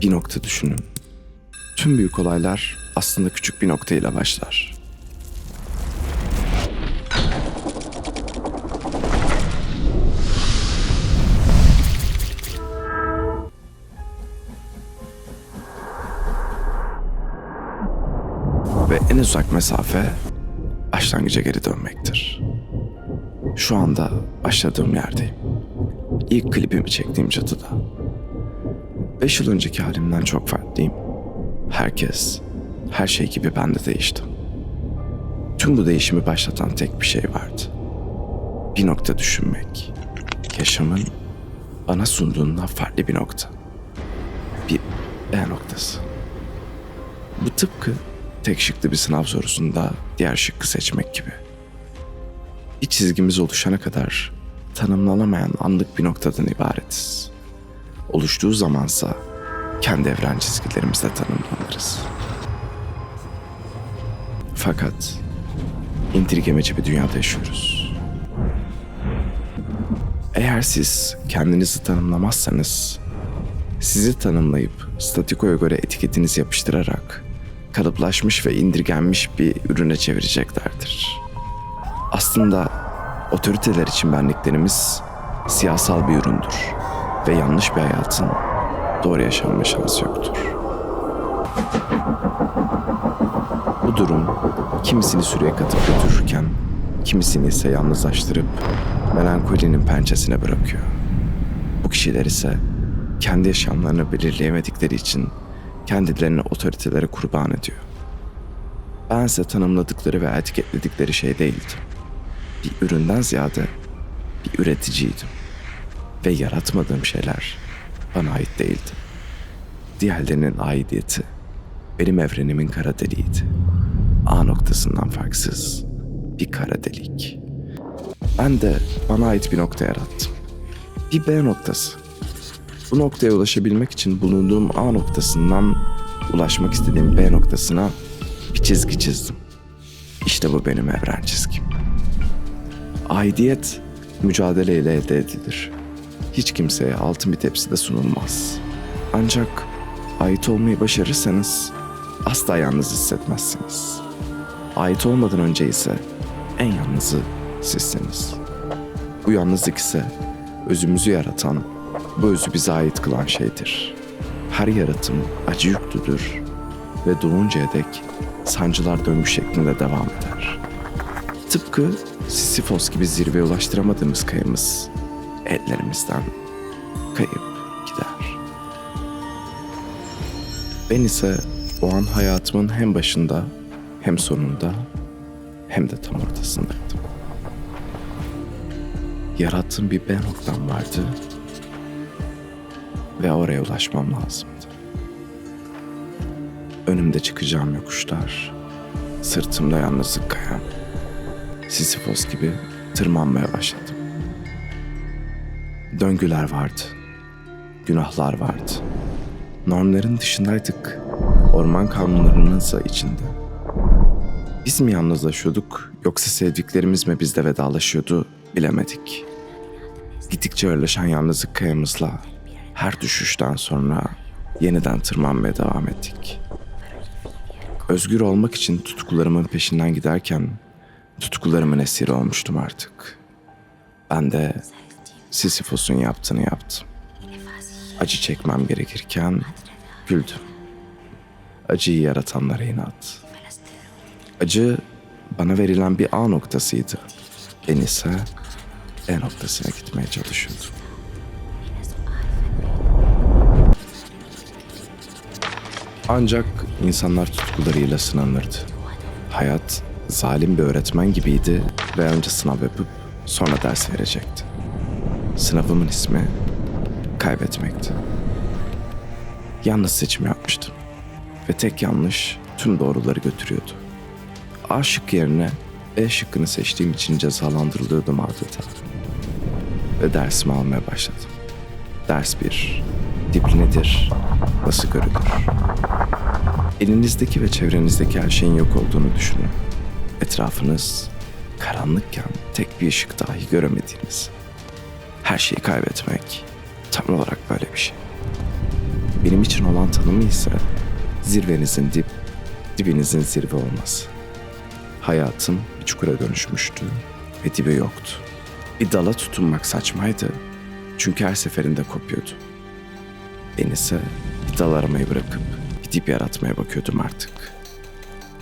Bir nokta düşünün. Tüm büyük olaylar aslında küçük bir noktayla başlar. Ve en uzak mesafe başlangıca geri dönmektir. Şu anda başladığım yerdeyim. İlk klibimi çektiğim çatıda. Beş yıl önceki halimden çok farklıyım. Herkes, her şey gibi ben de değiştim. Tüm bu değişimi başlatan tek bir şey vardı. Bir nokta düşünmek. Yaşamın bana sunduğundan farklı bir nokta. Bir E noktası. Bu tıpkı tek şıklı bir sınav sorusunda diğer şıkkı seçmek gibi. Bir çizgimiz oluşana kadar tanımlanamayan anlık bir noktadan ibaretiz. Oluştuğu zamansa kendi evren çizgilerimizle tanımlanırız. Fakat indirgemeci bir dünyada yaşıyoruz. Eğer siz kendinizi tanımlamazsanız, sizi tanımlayıp statikoya göre etiketinizi yapıştırarak kalıplaşmış ve indirgenmiş bir ürüne çevireceklerdir. Aslında otoriteler için benliklerimiz siyasal bir üründür ve yanlış bir hayatın doğru yaşanma şansı yoktur. Bu durum kimisini sürüye katıp götürürken kimisini ise yalnızlaştırıp melankolinin pençesine bırakıyor. Bu kişiler ise kendi yaşamlarını belirleyemedikleri için kendilerini otoritelere kurban ediyor. Bense tanımladıkları ve etiketledikleri şey değildim. Bir üründen ziyade bir üreticiydim. Ve yaratmadığım şeyler bana ait değildi. Diğerlerinin aidiyeti benim evrenimin kara deliğiydi. A noktasından farksız bir kara delik. Ben de bana ait bir nokta yarattım. Bir B noktası. Bu noktaya ulaşabilmek için bulunduğum A noktasından ulaşmak istediğim B noktasına bir çizgi çizdim. İşte bu benim evren çizgim. Aidiyet mücadeleyle elde edilir. Hiç kimseye altın bir tepside sunulmaz. Ancak ait olmayı başarırsanız asla yalnız hissetmezsiniz. Ait olmadan önce ise en yalnızı sizsiniz. Bu yalnızlık ise özümüzü yaratan, bu özü bize ait kılan şeydir. Her yaratım acı yüklüdür ve doğuncaya dek sancılar döngü şeklinde devam eder. Tıpkı Sisyphos gibi zirveye ulaştıramadığımız kayımız ellerimizden kayıp gider. Ben ise o an hayatımın hem başında hem sonunda hem de tam ortasındaydım. Yarattığım bir ben noktam vardı ve oraya ulaşmam lazımdı. Önümde çıkacağım yokuşlar, sırtımda yalnızlık kayan, Sisyphos gibi tırmanmaya başladım. Döngüler vardı, günahlar vardı. Normların dışındaydık, orman kanunlarının ise içinde. Biz mi yalnızlaşıyorduk yoksa sevdiklerimiz mi bizle vedalaşıyordu bilemedik. Gittikçe ağırlaşan yalnızlık kayamızla her düşüşten sonra yeniden tırmanmaya devam ettik. Özgür olmak için tutkularımın peşinden giderken tutkularımın esiri olmuştum artık. Ben de Sisyphos'un yaptığını yaptım. Acı çekmem gerekirken güldüm. Acıyı yaratanlara inat. Acı bana verilen bir A noktasıydı. Ben ise E noktasına gitmeye çalışıyordum. Ancak insanlar tutkularıyla sınanırdı. Hayat zalim bir öğretmen gibiydi ve önce sınav yapıp sonra ders verecekti. Sınavımın ismi kaybetmekti. Yanlış seçim yapmıştım. Ve tek yanlış tüm doğruları götürüyordu. A şıkkı yerine B şıkkını seçtiğim için cezalandırılıyordum adeta. Ve dersimi almaya başladım. Ders 1. Dip nedir? Nasıl görülür? Elinizdeki ve çevrenizdeki her şeyin yok olduğunu düşünün. Etrafınız karanlıkken tek bir ışık dahi göremediğiniz. Her şeyi kaybetmek tam olarak böyle bir şey. Benim için olan tanımı ise zirvenizin dip, dibinizin zirve olması. Hayatım bir çukura dönüşmüştü ve dibi yoktu. Bir dala tutunmak saçmaydı çünkü her seferinde kopuyordu. Ben ise bir dal aramayı bırakıp bir dip yaratmaya bakıyordum artık.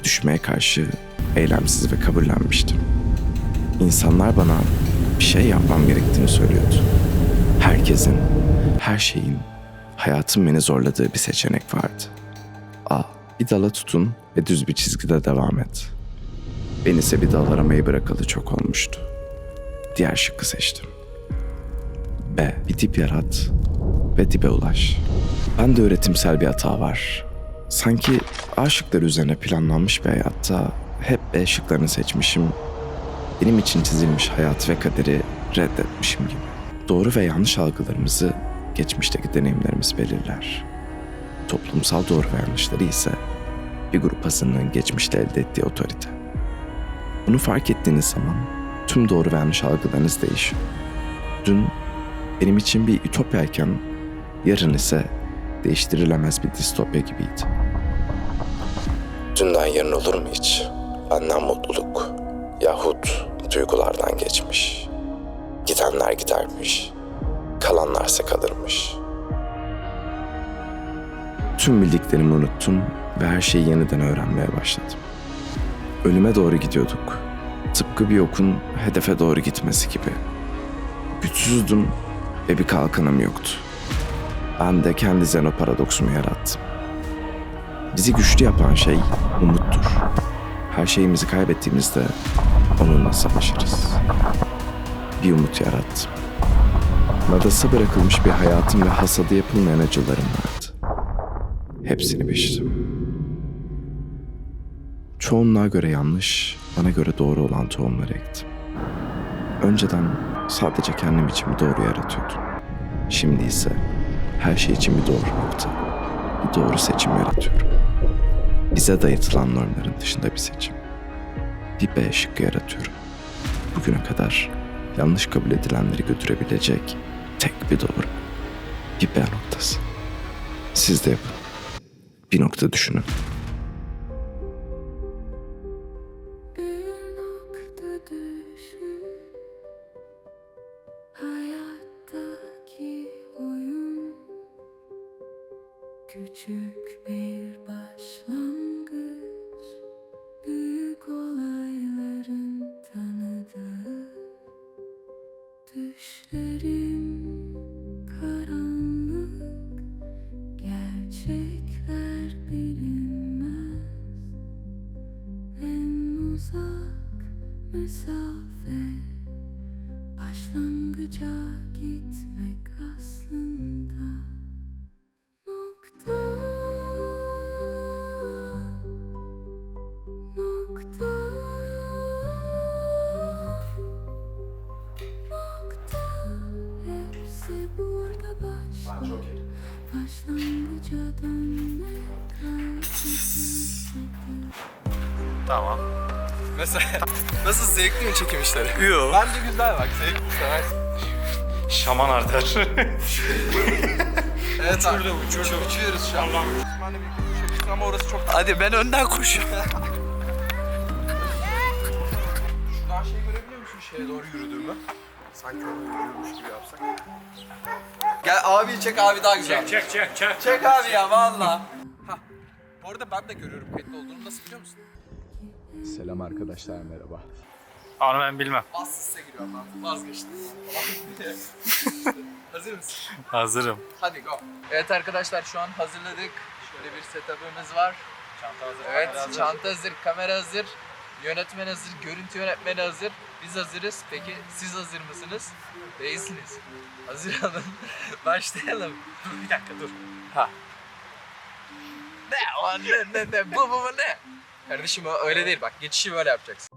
Düşmeye karşı eylemsiz ve kabullenmiştim. İnsanlar bana bir şey yapmam gerektiğini söylüyordu. Herkesin, her şeyin, hayatın beni zorladığı bir seçenek vardı. A. Bir dala tutun ve düz bir çizgide devam et. Ben ise bir dal aramayı bırakalı çok olmuştu. Diğer şıkkı seçtim. B. Bir dip yarat ve dibe ulaş. Ben de öğretimsel bir hata var. Sanki A şıkları üzerine planlanmış bir hayatta hep B şıklarını seçmişim. Benim için çizilmiş hayat ve kaderi reddetmişim gibi. Doğru ve yanlış algılarımızı geçmişteki deneyimlerimiz belirler. Toplumsal doğru ve yanlışları ise bir grup azınlığın geçmişte elde ettiği otorite. Bunu fark ettiğiniz zaman tüm doğru ve yanlış algılarınız değişiyor. Dün benim için bir ütopyayken yarın ise değiştirilemez bir distopya gibiydi. Dünden yarın olur mu hiç? Benden mutluluk yahut duygulardan geçmiş. Gidenler gidermiş, kalanlarsa kalırmış. Tüm bildiklerimi unuttum ve her şeyi yeniden öğrenmeye başladım. Ölüme doğru gidiyorduk. Tıpkı bir okun hedefe doğru gitmesi gibi. Güçsüzdüm ve bir kalkanım yoktu. Ben de kendi zeno paradoksumu yarattım. Bizi güçlü yapan şey umuttur. Her şeyimizi kaybettiğimizde onunla savaşırız. Bir umut yarattım. Nadasa bırakılmış bir hayatım ve hasadı yapılmayan acılarım vardı. Hepsini biçtim. Çoğunluğa göre yanlış, bana göre doğru olan tohumları ektim. Önceden sadece kendim için bir doğru yaratıyordum. Şimdi ise her şey için bir doğru nokta, bir doğru seçim yaratıyorum. Bize dayatılan normların dışında bir seçim. Bir B şıkkı yaratıyorum. Bugüne kadar yanlış kabul edilenleri götürebilecek tek bir doğru. Bir B noktası. Siz de yapın. Bir nokta düşünün. Küçük Düşlerim Tamam. Mesela nasıl zevkli mi çekim işleri? Yo. Bence güzel bak zevkli seversin. Şaman arter. Evet abi. Uçuyoruz. Uçuyoruz şu an. De bir uçabilirsin ama orası çok... Hadi ben önden koşuyorum. Şuradan şey görebiliyor musun şeye doğru yürüdüğümü? Sanki orada yürüyormuş gibi yapsak. Gel abi çek abi daha güzel. çek çek çek. Çek abi ya valla. Bu arada ben de görüyorum kayıtlı olduğunu nasıl biliyor musun? Selam arkadaşlar merhaba. Onu ben bilmem. Bassızsa giriyorum ben vazgeçtim. Hazır mısın? Hazırım. Hadi go. Evet arkadaşlar şu an hazırladık. Şöyle bir setup'ımız var. Çanta hazır. Evet çanta hazır, kamera hazır. Yönetmen hazır, görüntü yönetmeni hazır. Biz hazırız. Peki siz hazır mısınız? Değilsiniz. Hazır olun. Başlayalım. Dur bir dakika dur. Ha. Ne ne ne ne bu bu bu ne? Kardeşim öyle değil bak geçişi böyle yapacaksın.